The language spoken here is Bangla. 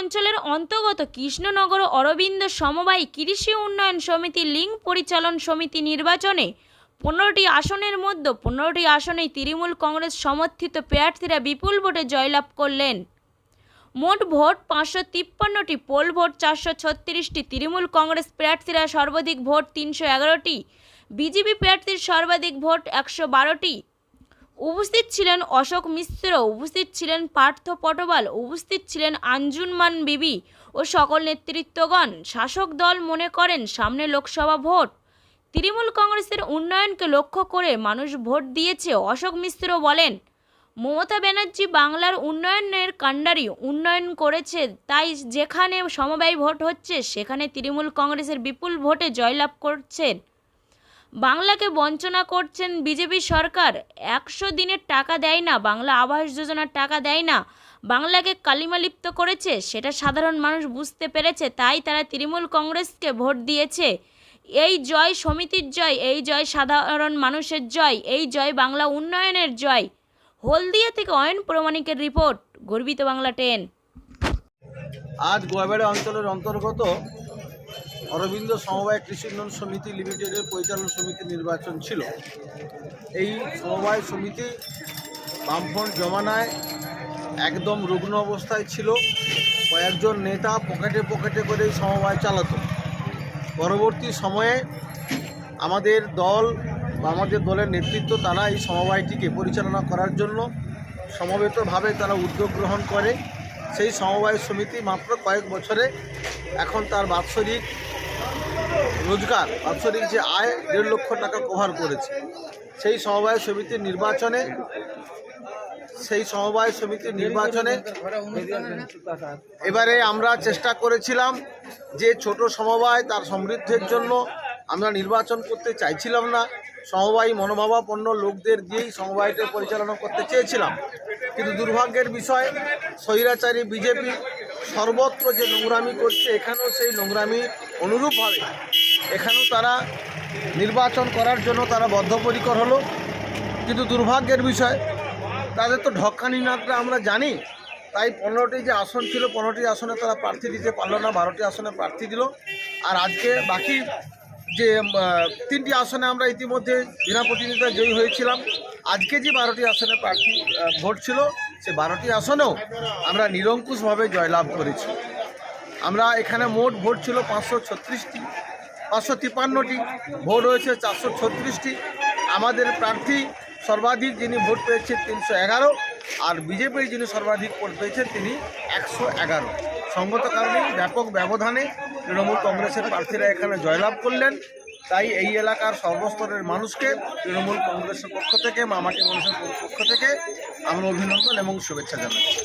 অঞ্চলের অন্তর্গত কৃষ্ণনগর অরবিন্দ সমবায় কৃষি উন্নয়ন সমিতি লিঙ্ক পরিচালন সমিতি নির্বাচনে পনেরোটি আসনের মধ্যে পনেরোটি আসনেই তৃণমূল কংগ্রেস সমর্থিত প্রার্থীরা বিপুল ভোটে জয়লাভ করলেন। মোট ভোট পাঁচশো তিপ্পান্নটি, পোল ভোট চারশো ছত্রিশটি, তৃণমূল কংগ্রেস প্রার্থীরা সর্বাধিক ভোট তিনশো এগারোটি, বিজেপি প্রার্থীর সর্বাধিক ভোট একশো বারোটি উপস্থিত ছিলেন অশোক মিশ্র, উপস্থিত ছিলেন পার্থ পটবাল উপস্থিত ছিলেন আঞ্জুমান বিবি ও সকল নেতৃত্বগণ। শাসক দল মনে করেন সামনে লোকসভা ভোট। তৃণমূল কংগ্রেসের উন্নয়নকে লক্ষ্য করে মানুষ ভোট দিয়েছে, অশোক মিশ্র বলেন। মমতা ব্যানার্জি বাংলার উন্নয়নের কাণ্ডারি উন্নয়ন করেছে, তাই যেখানে সমবায় ভোট হচ্ছে, সেখানে তৃণমূল কংগ্রেসের বিপুল ভোটে জয়লাভ করছেন। বাংলাকে বঞ্চনা করছেন বিজেপি সরকার। একশো দিনের টাকা দেয় না, বাংলা আবাস যোজনার টাকা দেয় না। বাংলাকে কালিমালিপ্ত করেছে, সেটা সাধারণ মানুষ বুঝতে পেরেছে, তাই তারা তৃণমূল কংগ্রেসকে ভোট দিয়েছে। এই জয় সমিতির জয়, এই জয় সাধারণ মানুষের জয়, এই জয় বাংলা উন্নয়নের জয়। হলদিয়া থেকে অয়ন প্রমাণিকের রিপোর্ট, গর্বিত বাংলা টেন। আজ গোয়াবেড়া অঞ্চলের অন্তর্গত অরবিন্দ সমবায় কৃষি উন্নয়ন সমিতি লিমিটেডের পরিচালন সমিতি নির্বাচন ছিল। এই সমবায় সমিতি বামফ্রন্ট জমানায় একদম রুগ্ন অবস্থায় ছিল। কয়েকজন নেতা পকেটে পকেটে করে এই সমবায় চালাতো। পরবর্তী সময়ে আমাদের দল বা আমাদের দলের নেতৃত্ব তারা এই সমবায়টিকে পরিচালনা করার জন্য সমবেতভাবে তারা উদ্যোগ গ্রহণ করে। সেই সমবায় সমিতি মাত্র কয়েক বছরে এখন তার বাৎসরিক রোজগার বাৎসরিক যে আয় দেড় লক্ষ টাকা কভার করেছে। সেই সমবায় সমিতির নির্বাচনে, সেই সমবায় সমিতির নির্বাচনে এবারে আমরা চেষ্টা করেছিলাম যে ছোট সমবায় তার সমৃদ্ধির জন্য আমরা নির্বাচন করতে চাইছিলাম না। সমবায়ী মনোভাবাপন্ন লোকদের দিয়েই সমবায়টা পরিচালনা করতে চেয়েছিলাম। কিন্তু দুর্ভাগ্যের বিষয়, স্বৈরাচারী বিজেপি সর্বত্র যে নোংরামি করছে, এখানেও সেই নোংরামি অনুরূপ অনুরূপভাবে এখানেও তারা নির্বাচন করার জন্য তারা বদ্ধপরিকর হলো। কিন্তু দুর্ভাগ্যের বিষয়, তাদের তো ঢক্কানি নাটটা আমরা জানি। তাই পনেরোটি যে আসন ছিল, পনেরোটি আসনে তারা প্রার্থী দিতে পারল না, বারোটি আসনে প্রার্থী দিল। আর আজকে বাকি যে তিনটি আসনে আমরা ইতিমধ্যে বিনা প্রতিনিধিতা জয়ী হয়েছিলাম। আজকে যে বারোটি আসনে প্রার্থী ভোট ছিল, সে বারোটি আসনেও আমরা নিরঙ্কুশভাবে জয়লাভ করেছি। আমরা এখানে মোট ভোট ছিল পাঁচশো ছত্রিশটি। পাঁচশো তিপ্পান্নটি ভোট হয়েছে চারশো ছত্রিশটি। আমাদের প্রার্থী সর্বাধিক যিনি ভোট পেয়েছেন তিনশো এগারো, আর বিজেপির যিনি সর্বাধিক ভোট পেয়েছেন তিনি একশো এগারো। সঙ্গত কারণে ব্যাপক ব্যবধানে তৃণমূল কংগ্রেসের প্রার্থীরা এখানে জয়লাভ করলেন। তাই এই এলাকার সর্বস্তরের মানুষকে তৃণমূল কংগ্রেসের পক্ষ থেকে, মামাটি মানুষের পক্ষ থেকে আমরা অভিনন্দন এবং শুভেচ্ছা জানাচ্ছি।